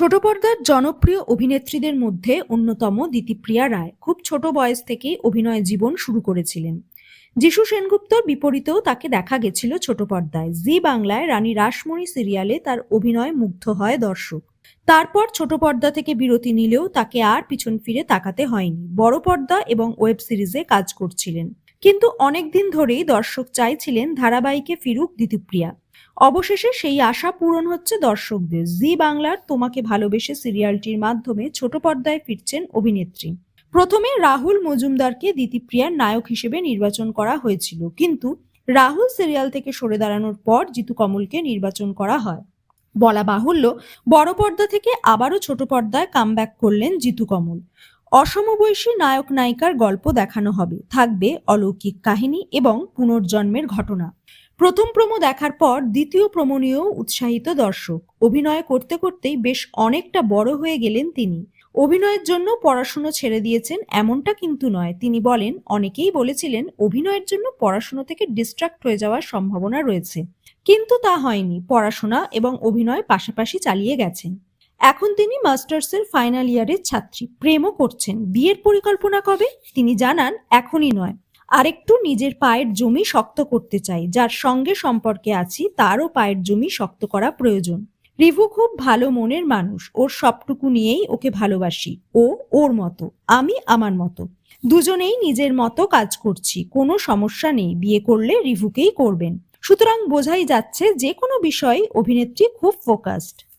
ছোট পর্দার জনপ্রিয় অভিনেত্রীদের মধ্যে অন্যতম দিতিপ্রিয়া রায় খুব ছোট বয়স থেকেই অভিনয় জীবন শুরু করেছিলেন। যিশু সেনগুপ্তর বিপরীতেও তাকে দেখা গেছিল ছোট পর্দায়। জি বাংলায় রানী রাসমণি সিরিয়ালে তার অভিনয় মুগ্ধ হয় দর্শক। তারপর ছোট পর্দা থেকে বিরতি নিলেও তাকে আর পিছন ফিরে তাকাতে হয়নি। বড় পর্দা এবং ওয়েব সিরিজে কাজ করছিলেন। কিন্তু অনেকদিন ধরেই দর্শক চাইছিলেন ধারাবাহিকে ফিরুক দিতিপ্রিয়া। অবশেষে সেই আশা পূরণ হচ্ছে দর্শকদের। জি বাংলার তোমাকে ভালোবেসে সিরিয়ালটির মাধ্যমে ছোট পর্দায় ফিরছেন অভিনেত্রী। প্রথমে রাহুল মজুমদারকে দিতিপ্রিয়ার নায়ক হিসেবে নির্বাচন করা হয়েছিল। কিন্তু রাহুল সিরিয়াল থেকে সরে দাঁড়ানোর পর জিতু কমলকে নির্বাচন করা হয়। বলা বাহুল্য, বড় পর্দা থেকে আবারও ছোট পর্দায় কামব্যাক করলেন জিতু কমল। অসমবয়সী নায়ক নায়িকার গল্প দেখানো হবে। থাকবে অলৌকিক কাহিনী এবং পুনর্জন্মের ঘটনা। প্রথম প্রোমো দেখার পর দ্বিতীয় প্রোমো নিয়েও উৎসাহিত দর্শক। অভিনয় করতে করতেই বেশ অনেকটা বড় হয়ে গেলেন তিনি। অভিনয়ের জন্য পড়াশুনো ছেড়ে দিয়েছেন এমনটা কিন্তু নয়। তিনি বলেন, অনেকেই বলেছিলেন, অভিনয়ের জন্য পড়াশুনো থেকে ডিস্ট্রাক্ট হয়ে যাওয়ার সম্ভাবনা রয়েছে। কিন্তু তা হয়নি। পড়াশোনা এবং অভিনয় পাশাপাশি চালিয়ে গেছেন। এখন তিনি মাস্টার্সের ফাইনাল ইয়ারের ছাত্রী। প্রেমও করছেন। বিয়ের পরিকল্পনা কবে? তিনি জানান, এখনই নয়। আরেকটু নিজের পায়ের জমি শক্ত করতে চাই, যার সঙ্গে সম্পর্কে আছি, তারও পায়ের জমি শক্ত করা প্রয়োজন। রিভু খুব ভালো মনের মানুষ, ওর সবটুকু নিয়েই ওকে ভালোবাসি, ও ওর মতো, আমি আমার মতো। দুজনেই নিজের মতো কাজ করছি, কোনো সমস্যা নেই, বিয়ে করলে রিভুকেই করবেন। সুতরাং বোঝাই যাচ্ছে যে কোনো বিষয়ে অভিনেত্রী খুব ফোকাসড